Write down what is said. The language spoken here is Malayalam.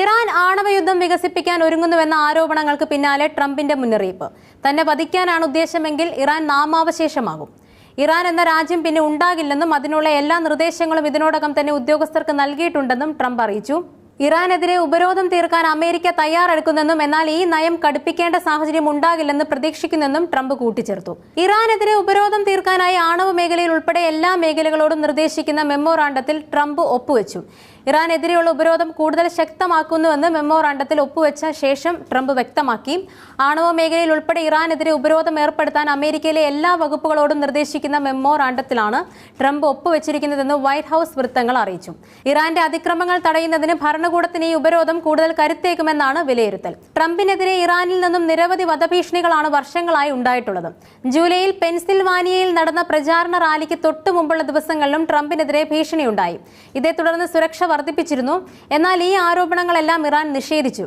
ഇറാൻ ആണവ യുദ്ധം വികസിപ്പിക്കാൻ ഒരുങ്ങുന്നുവെന്ന ആരോപണങ്ങൾക്ക് പിന്നാലെ ട്രംപിന്റെ മുന്നറിയിപ്പ്. തന്നെ വധിക്കാനാണ് ഉദ്ദേശമെങ്കിൽ ഇറാൻ നാമാവശേഷമാകും. ഇറാൻ എന്ന രാജ്യം പിന്നെ ഉണ്ടാകില്ലെന്നും അതിനുള്ള എല്ലാ നിർദ്ദേശങ്ങളും ഇതിനോടകം തന്നെ ഉദ്യോഗസ്ഥർക്ക് നൽകിയിട്ടുണ്ടെന്നും ട്രംപ് അറിയിച്ചു. ഇറാനെതിരെ ഉപരോധം തീർക്കാൻ അമേരിക്ക തയ്യാറെടുക്കുന്നെന്നും എന്നാൽ ഈ നയം കടുപ്പിക്കേണ്ട സാഹചര്യം ഉണ്ടാകില്ലെന്ന് പ്രതീക്ഷിക്കുന്നെന്നും ട്രംപ് കൂട്ടിച്ചേർത്തു. ഇറാനെതിരെ ഉപരോധം തീർക്കാനായി ആണവ മേഖലയിൽ ഉൾപ്പെടെ എല്ലാ മേഖലകളോടും നിർദ്ദേശിക്കുന്ന മെമ്മോറാണ്ടത്തിൽ ട്രംപ് ഒപ്പുവെച്ചു. ഇറാനെതിരെയുള്ള ഉപരോധം കൂടുതൽ ശക്തമാക്കുന്നുവെന്ന് മെമ്മോറാണ്ടത്തിൽ ഒപ്പുവെച്ച ശേഷം ട്രംപ് വ്യക്തമാക്കി. ആണവ മേഖലയിൽ ഉൾപ്പെടെ ഇറാനെതിരെ ഉപരോധം ഏർപ്പെടുത്താൻ അമേരിക്കയിലെ എല്ലാ വകുപ്പുകളോടും നിർദ്ദേശിക്കുന്ന മെമ്മോറാണ്ടത്തിലാണ് ട്രംപ് ഒപ്പുവെച്ചിരിക്കുന്നതെന്ന് വൈറ്റ് ഹൌസ് വൃത്തങ്ങൾ അറിയിച്ചു. ഇറാന്റെ അതിക്രമങ്ങൾ തടയുന്നതിന് ഭരണകൂടത്തിന് ഈ ഉപരോധം കൂടുതൽ കരുത്തേക്കുമെന്നാണ് വിലയിരുത്തൽ. ട്രംപിനെതിരെ ഇറാനിൽ നിന്നും നിരവധി വധഭീഷണികളാണ് വർഷങ്ങളായി ഉണ്ടായിട്ടുള്ളത്. ജൂലൈയിൽ പെൻസിൽവാനിയയിൽ നടന്ന പ്രചാരണ റാലിക്ക് തൊട്ടു മുമ്പുള്ള ദിവസങ്ങളിലും ട്രംപിനെതിരെ ഭീഷണിയുണ്ടായി. ഇതേ തുടർന്ന് സുരക്ഷ വർദ്ധിപ്പിച്ചിരുന്നു. എന്നാൽ ഈ ആരോപണങ്ങളെല്ലാം ഇറാൻ നിഷേധിച്ചു.